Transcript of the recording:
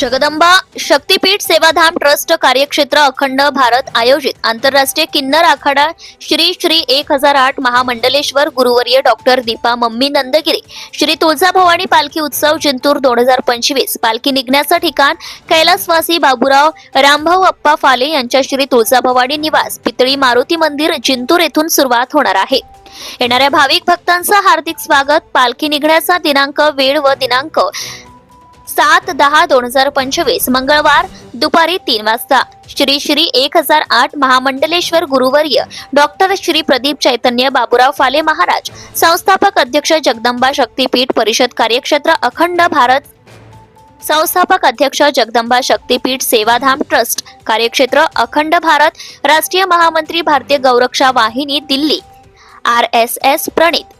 जगदंबा शक्तीपीठ Sevadham trust कार्यक्षेत्र अखंड भारत आयोजित. आंतरराष्ट्रीय किन्नर आखाडा श्री श्री एक हजार आठ महामंडलेश्वर गुरुवर्य डॉक्टर दीपा मम्मी नंदगिरी. श्री तुळजाभवानी पालखी उत्सव जिंतूर दोन हजार पंचवीस. पालखी निघण्याचं ठिकाण कैलासवासी बाबूराव रामभाऊ अप्पा फाले यांच्या श्री तुळजाभवानी निवास. पितळी मारुती मंदिर जिंतूर येथून सुरुवात होणार आहे. येणाऱ्या भाविक भक्तांचं हार्दिक स्वागत. पालखी निघण्याचा दिनांक वेळ व दिनांक सात दहा दोन हजार पंचवीस मंगळवार दुपारी तीन वाजता. श्री श्री एक हजार आठ महामंडलेश्वर गुरुवर्य डॉक्टर श्री प्रदीप चैतन्य बाबूराव फाले महाराज संस्थापक अध्यक्ष जगदंबा शक्तीपीठ परिषद कार्यक्षेत्र अखंड भारत संस्थापक अध्यक्ष जगदंबा शक्तीपीठ सेवाधाम ट्रस्ट कार्यक्षेत्र अखंड भारत राष्ट्रीय महामंत्री Bharatiya Gauraksha Vahini Delhi. R S S प्रणित.